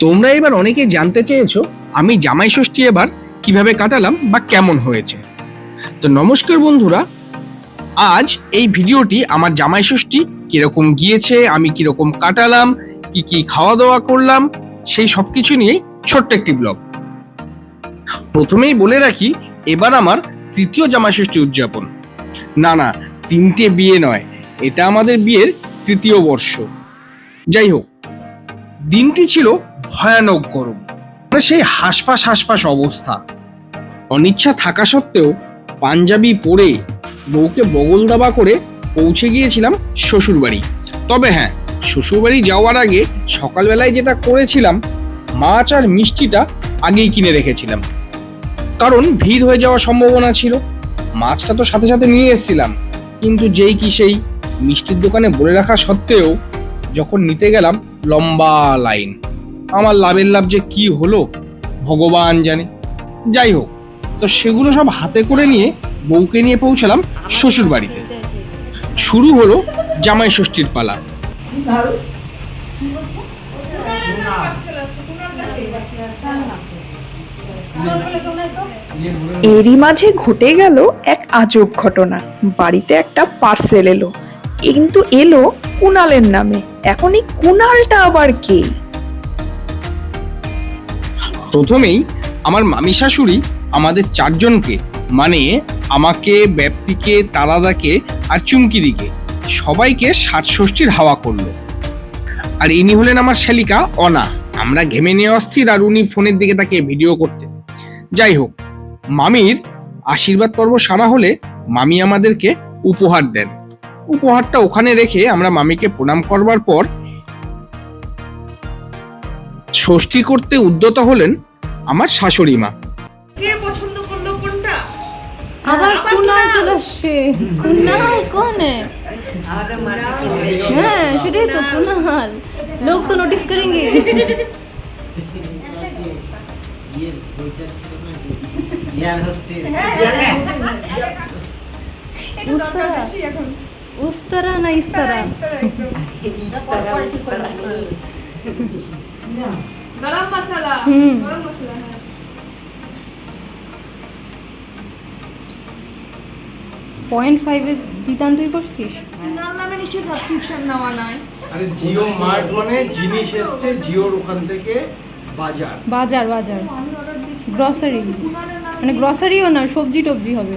তোমরা এবার অনেকে জানতে চেয়েছো আমি জামাই ষষ্ঠী এবার কীভাবে কাটালাম বা কেমন হয়েছে। তো নমস্কার বন্ধুরা আজ এই ভিডিওটি আমার জামাই ষষ্ঠী কীরকম গিয়েছে আমি কীরকম কাটালাম কি কি খাওয়া দাওয়া করলাম সেই সব কিছু নিয়েই ছোট্ট একটি ব্লগ। প্রথমেই বলে রাখি এবার আমার তৃতীয় জামাই ষষ্ঠী উদযাপন। না না তিনটে বিয়ে নয় এটা আমাদের বিয়ের তৃতীয় বর্ষ। যাই হোক দিনটি ছিল ভয়ানক গরম। মানে সেই হাসপাস হাসপাস অবস্থা। অনিচ্ছা থাকা সত্ত্বেও পাঞ্জাবি পরে বউকে বগল দাবা করে পৌঁছে গিয়েছিলাম শ্বশুরবাড়ি। তবে হ্যাঁ শ্বশুরবাড়ি যাওয়ার আগে সকালবেলায় যেটা করেছিলাম, মাছ আর মিষ্টিটা আগেই কিনে রেখেছিলাম। কারণ ভিড় হয়ে যাওয়ার সম্ভাবনা ছিল। মাছটা তো সাথে সাথে নিয়ে এসেছিলাম। কিন্তু যেই কি সেই মিষ্টির দোকানে বলে রাখা সত্ত্বেও যখন নিতে গেলাম, লম্বা লাইন। আমার লাভের লাভ যে কি হলো, ভগবান জানে। যাই হোক, তো সেগুলো সব হাতে করে নিয়ে বউকে নিয়ে পৌঁছালাম শ্বশুর বাড়িতে শুরু হলো জামাই ষষ্ঠীর পালা। এরই মাঝে ঘটে গেল এক আজব ঘটনা। বাড়িতে একটা পার্সেল এলো। কিন্তু এলো কুনালের নামে। এখন এই কুনালটা আবার কে? প্রথমেই আমার মামি শাশুড়ি আমাদের চারজনকে মানে আমাকে ব্যক্তিকে তারাদাকে আর চুমকিদিকে, সবাইকে ষাট ষষ্ঠীর হাওয়া করল। আর ইনি হলেন আমার শালিকা অনা। আমরা ঘেমে নিয়ে অস্থির আর উনি ফোনের দিকে তাকে ভিডিও করতে যাই হোক, মামির আশীর্বাদ পর্ব সারা হলে মামি আমাদেরকে উপহার দেন। উপহারটা ওখানে রেখে আমরা মামিকে প্রণাম করবার পর ষষ্ঠী করতে উদ্যত হলেন আমার শাশুড়ি মা। হ্যাঁ সেটাই তো উস্তারা না ইস্তারা গরম মশলা হুম গরম মশলা পয়েন্ট ফাইভের দিতান তুই করছিস? নাল নামে নিশ্চয়ই সাবস্ক্রিপশন নেওয়া নাই। আরে জিও মার্ট মানে জিনিস এসছে জিওর ওখান থেকে বাজার। বাজার বাজার। গ্রসারি মানে গ্রসারিও না সবজি টবজি হবে।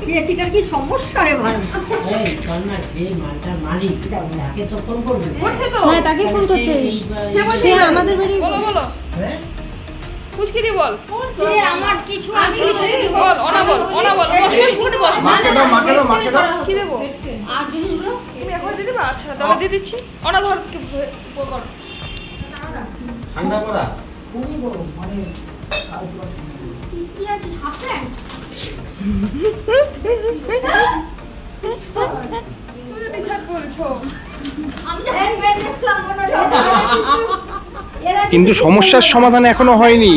পেঁয়াজিটার কি সমস্যা রে ভাই এই কন্যা যে মালটা মালিক। তাকে ফোন করছে হ্যাঁ তাকে ফোন করছে। সে আমাদের বাড়ি বলো বলো। হ্যাঁ? বল। আমার কিছু বল ওনা বল ওনা বল বস বস মাকে দাও মাকে দাও মাকে দাও। কি দেবো আর জিনিসগুলো তুমি এখন দিয়ে দিবা? আচ্ছা তাহলে দিয়ে দিচ্ছি। ওনা ধর কর। ঠান্ডা। পড়া টি-শার্ট কিন্তু সমস্যার সমাধান এখনও হয়নি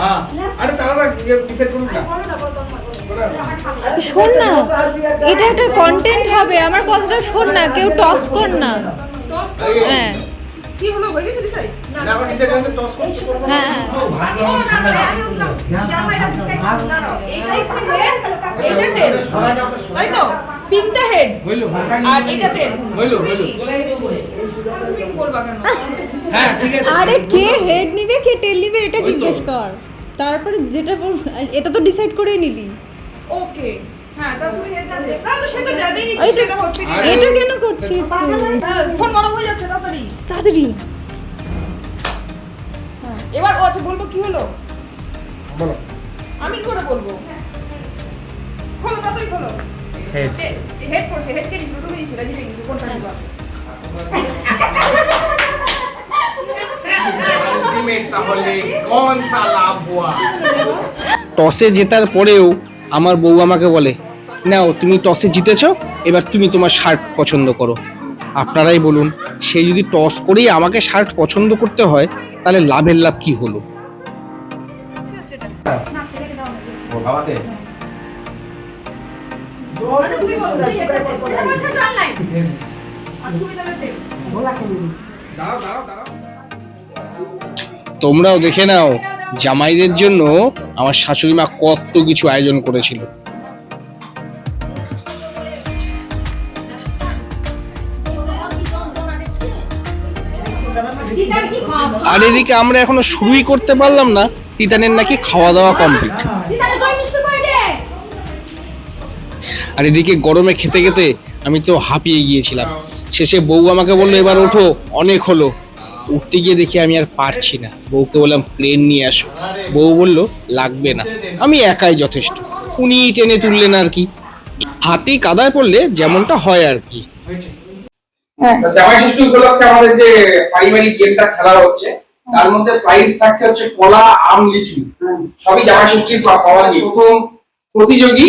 হ্যাঁ আরে তারা ডিসাইড করুক না শোন না এটা একটা কন্টেন্ট হবে আমার কথাটা শোন না কেউ টস কর না। হ্যাঁ। কি হলো হয়ে গেছে ডিসাইড না না এখন ডিসাইড করতে টস করতে করব হ্যাঁ হ্যাঁ না না এইটা হচ্ছে হেড হইল আর এটা টেল হইল হইল বলবা কেন হ্যাঁ ঠিক আছে আরে কে হেড নিবে কে টেল নিবে এটা জিজ্ঞেস কর তারপরে যেটা বল- এটা তো ডিসাইড করেই নিলি ওকে হ্যাঁ এটা কেন করছিস তুই? হ্যাঁ, হয়ে তাড়াতাড়ি। হ্যাঁ এবার ও আচ্ছা বলব কি হলো? বলো। আমি করে বলব। খোলো তাড়াতাড়ি খোলো। হেড হেড করছে হেড কে নিছিল তুমি নিছিলে জিতে গেছো কোনটা নিবা? আলটিমেট তাহলে কোন সা লাভ টসে জেতার পরেও আমার বউ আমাকে বলে নাও তুমি টসে জিতেছো এবার তুমি তোমার শার্ট পছন্দ করো। আপনারাই বলুন সে যদি টস করেই আমাকে শার্ট পছন্দ করতে হয় তাহলে লাভের লাভ কি হলো। তোমরাও দেখে নাও জামাইদের জন্য আমার শাশুড়ি মা কত কিছু আয়োজন করেছিল। আর এদিকে আমরা এখনও শুরুই করতে পারলাম না। তিতানের নাকি খাওয়া দাওয়া কমপ্লিট আর এদিকে গরমে খেতে খেতে আমি তো হাঁপিয়ে গিয়েছিলাম। শেষে বউ আমাকে বলল, এবার ওঠো, অনেক হলো। উঠতে গিয়ে দেখি আমি আর পারছি না। বউকে বললাম ক্রেন নিয়ে আসো। বউ বলল, লাগবে না। আমি একাই যথেষ্ট। উনি টেনে তুললেন আর কি। হাতি কাদায় পড়লে যেমনটা হয় আর কি। জামাই ষষ্ঠী উপলক্ষে আমাদের যে পারিবারিক গেমটা খেলা হচ্ছে তার মধ্যে প্রাইজ থাকছে হচ্ছে কলা আম লিচু। সবই জামাই ষষ্ঠীর পা- পাওয়া গিয়ে প্রথম প্রতিযোগী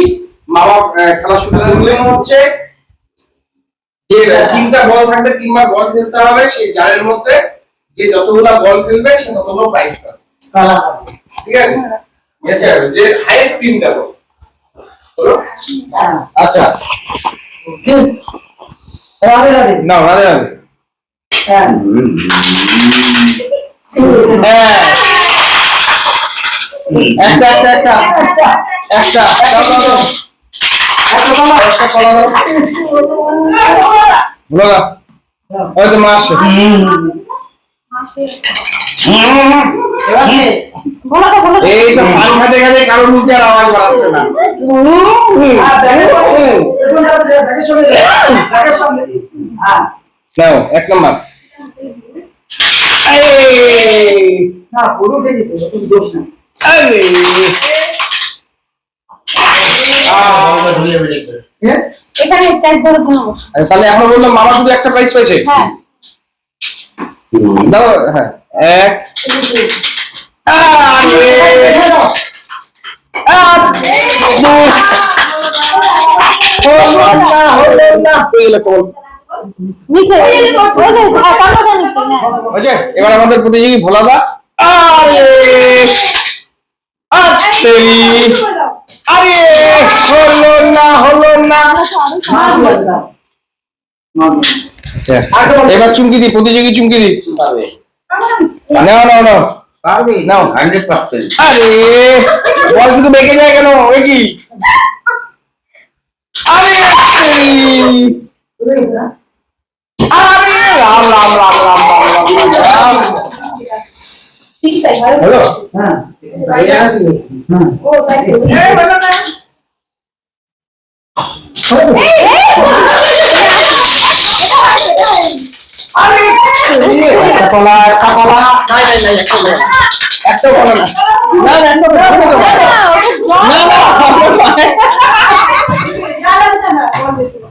মা বাপ খেলা শুরু হচ্ছে যে তিনটা বল থাকবে তিনবার বল খেলতে হবে সেই জারের মধ্যে যে যতগুলা বল খেলবে সে ততগুলো প্রাইজ পাবে। ঠিক আছে? ঠিক আছে যে হাইয়েস্ট তিনটা বল। আচ্ছা। রাধে রাধে না রাধে রাধে হ্যাঁ হ্যাঁ একটা একটা একটা একটা দাও, দাও, দাও। একটা এই তো পান খাতে খাতে কারও মুখে আর আওয়াজ বাড়াচ্ছে না। নাও এক নম্বর। না পুরো উঠে গেছে তুমি দোষ না আরে। হ্যাঁ এখানে ধরে ঘুমাবো তাহলে এখন বললাম মামা শুধু একটা প্রাইস পেয়েছে হ্যাঁ। দাও হ্যাঁ। এক। হয়েছে এবার আমাদের প্রতিযোগী ভোলাদা। আরে। আরে আরে। হলো না হলো না। আচ্ছা এবার চুমকি দি প্রতিযোগী চুমকি দি। নাও নাও নাও। পারবে? নাও হান্ড্রেড পার্সেন্ট আরে বল শুধু বেঁকে যায় কেন? ওই কি? আরে আরে রাম রাম রাম রাম রাম রাম তাই হলো হ্যাঁ।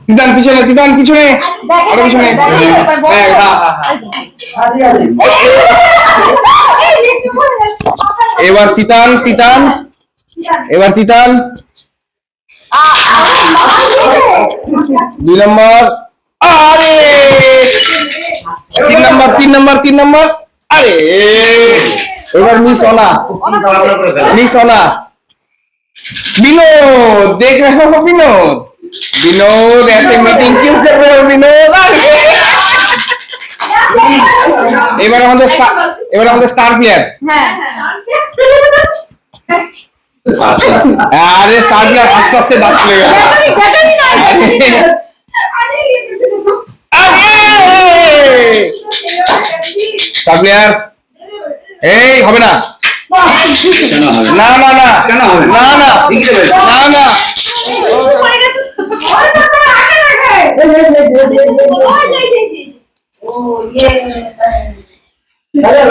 তিতান পিছনে পিছনে। আরও পিছনে। এবার তিতান তিতান। এবার তিতান। দুই নম্বর। আরে! তিন নম্বর তিন নম্বর তিন নম্বর আরে এবার মিস অনা मिस होना विनोद देख रहे हो विनोद विनोद ऐसे मीटिंग क्यों कर रहे हो विनोद अरे! এবার আমাদের স্টার এবার আমাদের স্টার প্লেয়ার হ্যাঁ আরে স্টার প্লেয়ার আস্তে আস্তে দাঁত চলে গেল স্টার প্লেয়ার এই হবে না। না না না। না না। না না। আরে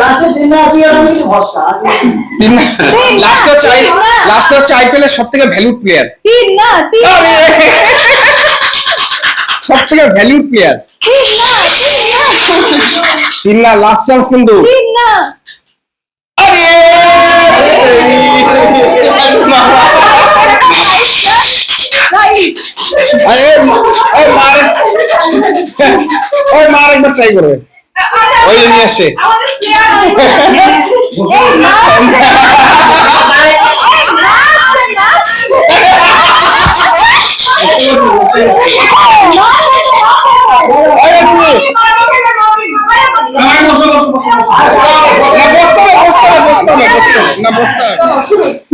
সব থেকে ভ্যালুড প্লেয়ার সব থেকে ভ্যালুড প্লেয়ার তিন না লাস্ট চান্স কিন্তু। তিন না আরে ওই মার। ওই মার একবার ট্রাই করবে। ওই নিয়ে আসছে আরে তুমি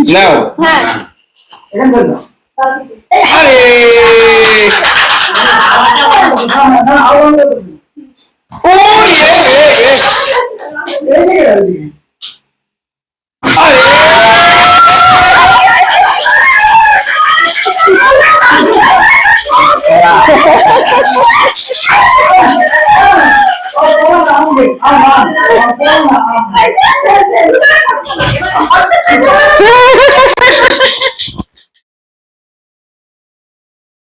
নাও। হ্যাঁ। আরে! ও রে রে রে। আমার